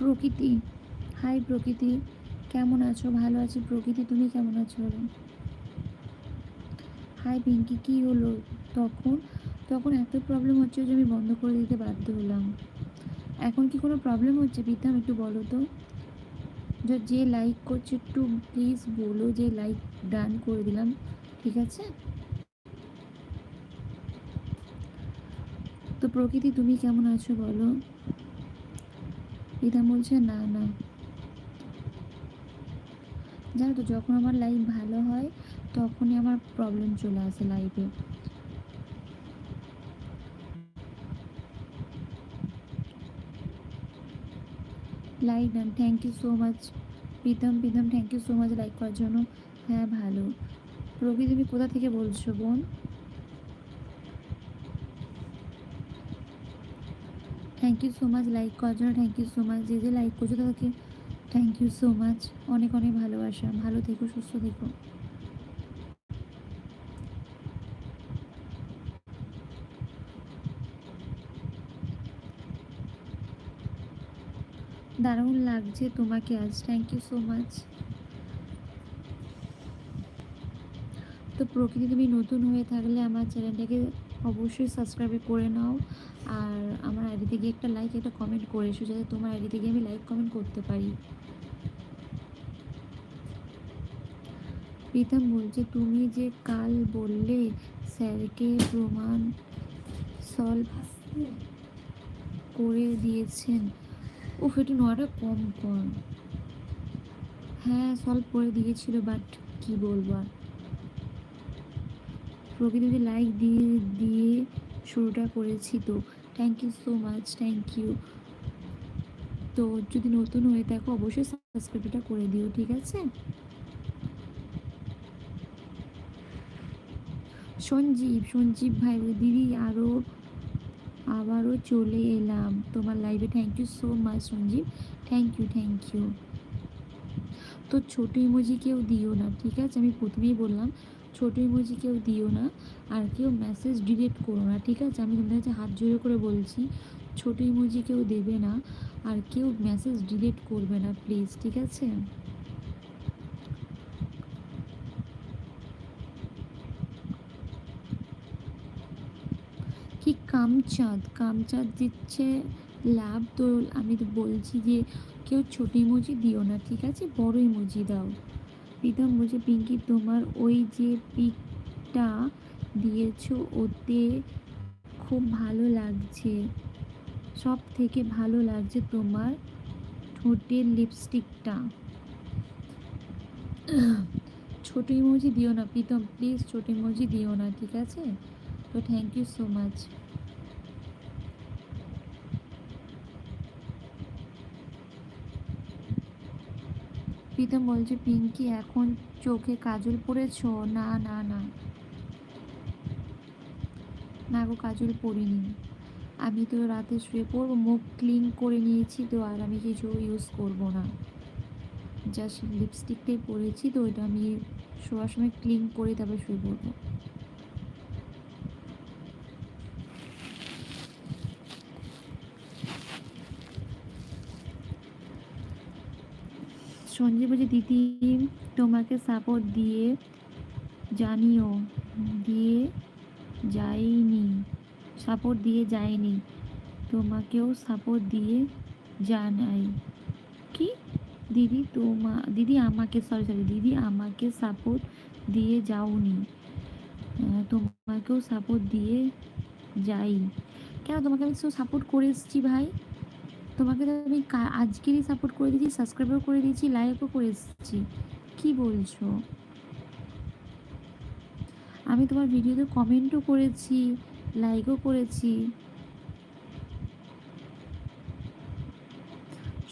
প্রকৃতি। হাই প্রকৃতি, কেমন আছো? ভালো আছি। প্রকৃতি, তুমি কেমন আছো? হাই পিঙ্কি, কি হলো? তখন তখন এত প্রবলেম হচ্ছে যে আমি বন্ধ করে দিতে বাধ্য হলাম। এখন কি কোনো প্রবলেম হচ্ছে? প্রীতম একটু বলো তো। যে- যে লাইক করছে, একটু প্লিজ বলো যে লাইক ডান করে দিলাম। ঠিক আছে? তো প্রকৃতি, তুমি কেমন আছো? বলো। প্রীতম বলছে, না না। জানো তো, যখন আমার লাইফ ভালো হয়, তখনই আমার প্রবলেম চলে আসে লাইফে like done thank you so much Pritam Pritam thank you so much like করার জন্য। হ্যাঁ ভালো। প্রকৃতি তুমি কোথা থেকে বলছো, বোন? Thank you so much like করার জন্য থ্যাংক ইউ সো মাচ যে যে লাইক করছ তাদেরকে থ্যাংক ইউ সো মাচ অনেক অনেক ভালোবাসা, ভালো থেকো, সুস্থ থেকো। দারুণ লাগছে তোমাকে আজ থ্যাংক ইউ সো মাচ তো প্রকৃতি তুমি নতুন হয়ে থাকলে আমার চ্যানেলটাকে অবশ্যই সাবস্ক্রাইব করে নাও। আর আমার আইডিতে গিয়ে একটা লাইক একটা কমেন্ট করে এসো যাতে তোমার আইডিতে গিয়ে আমি লাইক কমেন্ট করতে পারি। প্রীতম বলছে, তুমি যে কাল বললে স্যারকে প্রমাণ সলভ করে দিয়েছেন। ও একটু নয়টা কম কর হ্যাঁ সলভ করে দিয়েছিল বাট কি বলব আর? প্রকৃতিতে লাইক দিয়ে দিয়ে শুরুটা করেছি তো। Thank you so much thank you তো যদি নতুন হয়ে থাকো, অবশ্যই সাবস্ক্রাইবটা করে দিও, ঠিক আছে? সঞ্জীব সঞ্জীব ভাই দিদি আরও আবারও চলে এলাম তোমার লাইভে thank you so much Sanjib. Thank you thank you তো ছোটো ইমোজি কেউ দিও না, ঠিক আছে? আমি প্রথমেই বললাম ছোটো ইমোজি কেউ দিও না, আর কেউ মেসেজ ডিলিট করো না, ঠিক আছে? আমি তোমাদের কাছে হাত জোড়ে করে বলছি, ছোটো ইমোজি কেউ দেবে না, আর কেউ মেসেজ ডিলিট করবে না প্লিজ ঠিক আছে? কি কামচাঁদ কামচাঁদ দিচ্ছে লাভ তো আমি তো বলছি যে কেউ ছোটো ইমোজি দিও না, ঠিক আছে? বড় ইমোজি দাও। প্রীতম বলছে, পিঙ্কি, তোমার ওই যে পিকটা দিয়েছ, ওতে খুব ভালো লাগছে সব থেকে ভালো লাগছে তোমার ঠোঁটের লিপস্টিকটা। ছোট ইমোজি দিও না, প্রীতম, প্লিজ ছোট ইমোজি দিও না, ঠিক আছে? তো thank you so much Pritam বলছে, পিঙ্কি, এখন চোখে কাজল পরেছ? না না না। না গো, কাজল পরিনি। আমি তো রাতে শুয়ে পড়ব, মুখ ক্লিন করে নিয়েছি তো, আর আমি কিছু ইউজ করব না। জাস্ট লিপস্টিকটাই পরেছি তো, ওইটা আমি শোয়ার সময় ক্লিন করে তারপর শুয়ে পড়ব। সঞ্জয় বলছে, দিদি, তোমাকে সাপোর্ট দিয়ে, জানিও, দিয়ে যাইনি সাপোর্ট দিয়ে যায়নি তোমাকেও সাপোর্ট দিয়ে জানাই। কি? দিদি, তোমা, দিদি আমাকে সরি সরি দিদি আমাকে সাপোর্ট দিয়ে যাওনি। তোমাকেও সাপোর্ট দিয়ে যাই। কেন তোমাকে আমি সাপোর্ট করে এসেছি ভাই? তোমাকে তো আমি আজকেরই সাপোর্ট করে দিয়েছি সাবস্ক্রাইবও করে দিয়েছি লাইকও করে এসেছি কী বলছো? আমি তোমার ভিডিওতে কমেন্টও করেছি লাইকও করেছি।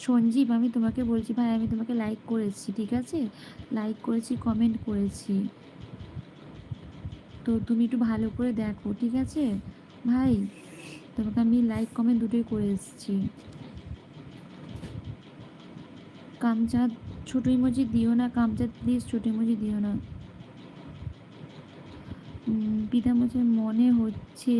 সঞ্জীব, আমি তোমাকে বলছি, ভাই, আমি তোমাকে লাইক করেছি, ঠিক আছে? লাইক করেছি কমেন্ট করেছি। তো তুমি একটু ভালো করে দেখো, ঠিক আছে? ভাই, তোমাকে আমি লাইক কমেন্ট দুটোই করে এসেছি। কামচাঁদ ছোট ইমোজি দিও না কামচাঁদ প্লিজ ছোট ইমোজি দিও না। পিতামচের মনে হচ্ছে